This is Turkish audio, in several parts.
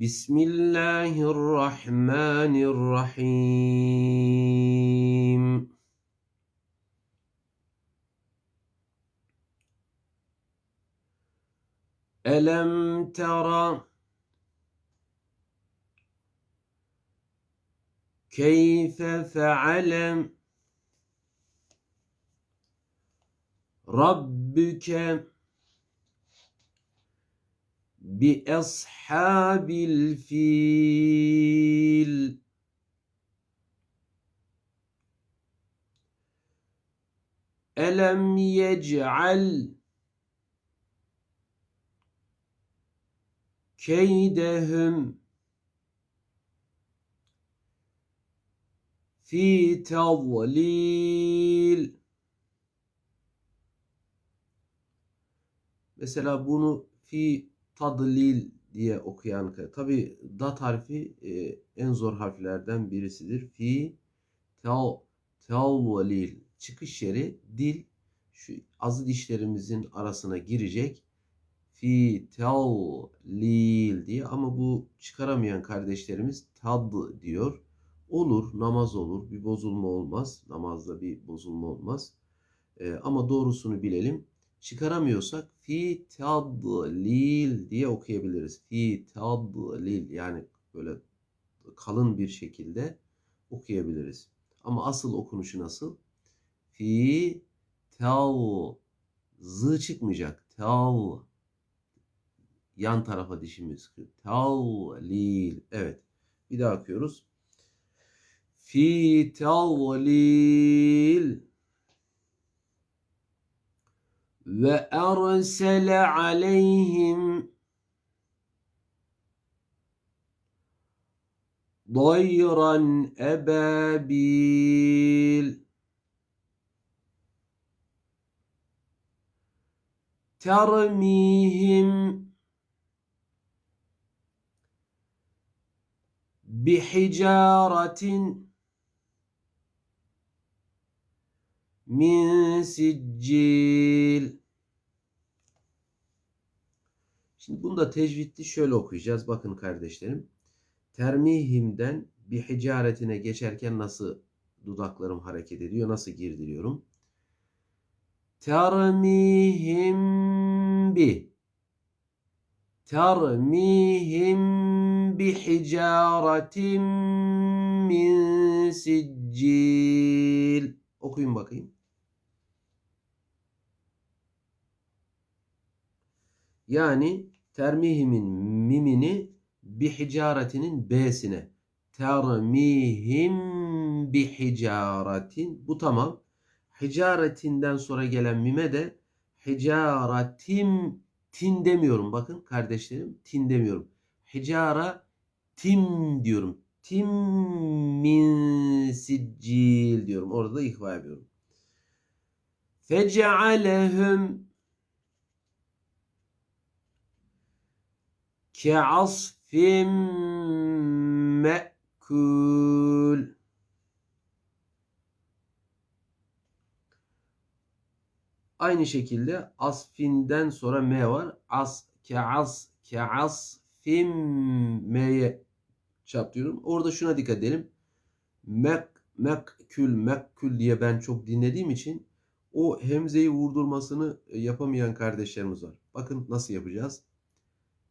بسم الله الرحمن الرحيم. ألم ترى كيف فعل ربك ashabil fil Elem yec'al keydehum fi tadlil Mesela bunu fi tadlil diye okuyan tabi dat harfi e, en zor harflerden birisidir. Fi tav tavlil çıkış yeri dil şu azı dişlerimizin arasına girecek. Fi tavlil diye ama bu çıkaramayan kardeşlerimiz tad diyor. Olur namaz olur bir bozulma olmaz. Namazda bir bozulma olmaz. E, ama doğrusunu bilelim çıkaramıyorsak fi tadlil diye okuyabiliriz. Fi tadlil yani böyle kalın bir şekilde okuyabiliriz. Ama asıl okunuşu nasıl? Fi tav zı çıkmayacak. Tav yan tarafa dişimiz tavlil. Evet. Bir daha okuyoruz. Fi tavlil وأرسل عليهم طيرا أبابيل ترميهم بحجارة من سجيل Şimdi bunu da tecvidli şöyle okuyacağız. Bakın kardeşlerim. Termihimden bir hicaretine geçerken nasıl dudaklarım hareket ediyor, nasıl girdiriyorum. Termihim bi termihim bi hicaretin min siccil. Okuyun bakayım. Yani termihimin mimini bi hicaretinin b'sine. Termihim bi. Bu tamam. Hicaretinden sonra gelen mime de hicaretim tin demiyorum. Bakın kardeşlerim tin demiyorum. Hicara tim diyorum. Tim min siccil diyorum. Orada da ihva ediyorum. Fecealehum ke'asfim me'kul Aynı şekilde asfinden sonra me var. As ke'as ke'asfim me'ye çarpıyorum. Orada şuna dikkat edelim. Mek mekkül mekkül diye ben çok dinlediğim için o hemzeyi vurdurmasını yapamayan kardeşlerimiz var. Bakın nasıl yapacağız?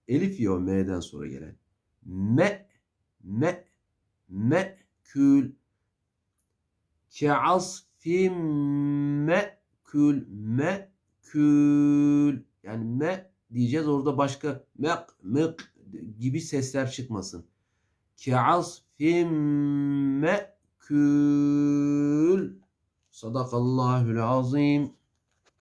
Elif yo m'den sonra gelen. Me me me kül ke'asfim me kül me kül yani me diyeceğiz orada başka mek mek gibi sesler çıkmasın. Ke'asfim me kül Sadakallahül azim.